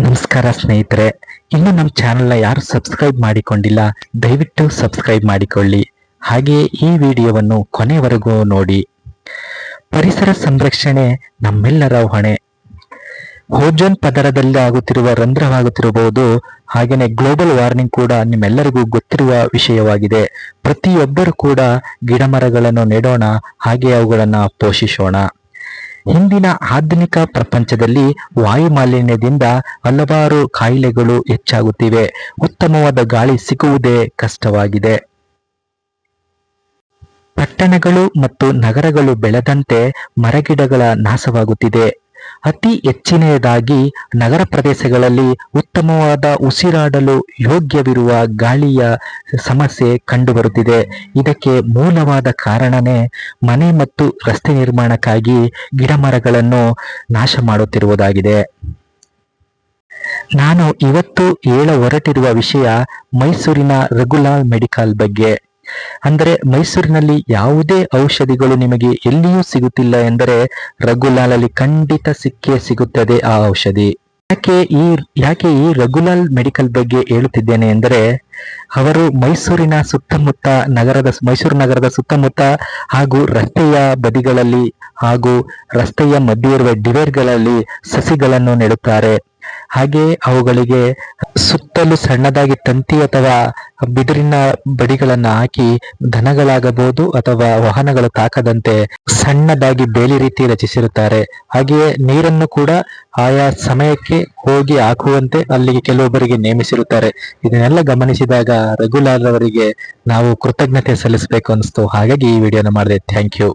ನಮಸ್ಕಾರ ಸ್ನೇಹಿತರೆ, ಇನ್ನು ನಮ್ಮ ಚಾನೆಲ್ನ ಯಾರು ಸಬ್ಸ್ಕ್ರೈಬ್ ಮಾಡಿಕೊಂಡಿಲ್ಲ, ದಯವಿಟ್ಟು ಸಬ್ಸ್ಕ್ರೈಬ್ ಮಾಡಿಕೊಳ್ಳಿ. ಹಾಗೆಯೇ ಈ ವಿಡಿಯೋವನ್ನು ಕೊನೆವರೆಗೂ ನೋಡಿ. ಪರಿಸರ ಸಂರಕ್ಷಣೆ ನಮ್ಮೆಲ್ಲರ ಹೊಣೆ. ಓಜೋನ್ ಪದರದಲ್ಲಿ ಆಗುತ್ತಿರುವ ರಂಧ್ರವಾಗುತ್ತಿರಬಹುದು ಹಾಗೆಯೇ ಗ್ಲೋಬಲ್ ವಾರ್ಮಿಂಗ್ ಕೂಡ ನಿಮ್ಮೆಲ್ಲರಿಗೂ ಗೊತ್ತಿರುವ ವಿಷಯವಾಗಿದೆ. ಪ್ರತಿಯೊಬ್ಬರು ಕೂಡ ಗಿಡ ಮರಗಳನ್ನು ನೆಡೋಣ, ಹಾಗೆ ಅವುಗಳನ್ನು ಪೋಷಿಸೋಣ. ಇಂದಿನ ಆಧುನಿಕ ಪ್ರಪಂಚದಲ್ಲಿ ವಾಯು ಮಾಲಿನ್ಯದಿಂದ ಹಲವಾರು ಕಾಯಿಲೆಗಳು ಹೆಚ್ಚಾಗುತ್ತಿವೆ. ಉತ್ತಮವಾದ ಗಾಳಿ ಸಿಗುವುದೇ ಕಷ್ಟವಾಗಿದೆ. ಪಟ್ಟಣಗಳು ಮತ್ತು ನಗರಗಳು ಬೆಳೆದಂತೆ ಮರಗಿಡಗಳ ನಾಶವಾಗುತ್ತಿದೆ. ಅತಿ ಹೆಚ್ಚಿನದಾಗಿ ನಗರ ಪ್ರದೇಶಗಳಲ್ಲಿ ಉತ್ತಮವಾದ ಉಸಿರಾಡಲು ಯೋಗ್ಯವಿರುವ ಗಾಳಿಯ ಸಮಸ್ಯೆ ಕಂಡುಬರುತ್ತಿದೆ. ಇದಕ್ಕೆ ಮೂಲವಾದ ಕಾರಣನೇ ಮನೆ ಮತ್ತು ರಸ್ತೆ ನಿರ್ಮಾಣಕ್ಕಾಗಿ ಗಿಡಮರಗಳನ್ನು ನಾಶ ಮಾಡುತ್ತಿರುವುದಾಗಿದೆ. ನಾನು ಇವತ್ತು ಹೇಳ ಹೊರಟಿರುವ ವಿಷಯ ಮೈಸೂರಿನ ರಘುಲಾಲ್ ಮೆಡಿಕಲ್ ಬಗ್ಗೆ. ಅಂದರೆ ಮೈಸೂರಿನಲ್ಲಿ ಯಾವುದೇ ಔಷಧಿಗಳು ನಿಮಗೆ ಎಲ್ಲಿಯೂ ಸಿಗುತ್ತಿಲ್ಲ ಎಂದರೆ ರಘುಲಾಲಲ್ಲಿ ಖಂಡಿತ ಸಿಕ್ಕೇ ಸಿಗುತ್ತದೆ ಆ ಔಷಧಿ. ಯಾಕೆ ಈ ಯಾಕೆ ಈ ರಘುಲಾಲ್ ಮೆಡಿಕಲ್ ಬಗ್ಗೆ ಹೇಳುತ್ತಿದ್ದೇನೆ ಎಂದರೆ ಅವರು ಮೈಸೂರಿನ ಸುತ್ತಮುತ್ತ ನಗರದ, ಮೈಸೂರು ನಗರದ ಸುತ್ತಮುತ್ತ ಹಾಗೂ ರಸ್ತೆಯ ಬದಿಗಳಲ್ಲಿ ಹಾಗೂ ರಸ್ತೆಯ ಮಧ್ಯೆ ಇರುವ ಡಿವೇರ್ಗಳಲ್ಲಿ ಸಸಿಗಳನ್ನು ನೆಡುತ್ತಾರೆ. ಹಾಗೆ ಅವುಗಳಿಗೆ ಸುತ್ತಲೂ ಸಣ್ಣದಾಗಿ ತಂತಿ ಅಥವಾ ಬಿದಿರಿನ ಬಡಿಗಳನ್ನು ಹಾಕಿ ದನಗಳಾಗಬಹುದು ಅಥವಾ ವಾಹನಗಳು ತಾಕದಂತೆ ಸಣ್ಣದಾಗಿ ಬೇಲಿ ರೀತಿ ರಚಿಸಿರುತ್ತಾರೆ. ಹಾಗೆಯೇ ನೀರನ್ನು ಕೂಡ ಆಯಾ ಸಮಯಕ್ಕೆ ಹೋಗಿ ಹಾಕುವಂತೆ ಅಲ್ಲಿಗೆ ಕೆಲವೊಬ್ಬರಿಗೆ ನೇಮಿಸಿರುತ್ತಾರೆ. ಇದನ್ನೆಲ್ಲ ಗಮನಿಸಿದಾಗ ರಘುಲಾಲ್ ಅವರಿಗೆ ನಾವು ಕೃತಜ್ಞತೆ ಸಲ್ಲಿಸಬೇಕು ಅನಿಸ್ತು ಹಾಗಾಗಿ ಈ ವಿಡಿಯೋನ ಮಾಡಿದೆ. Thank you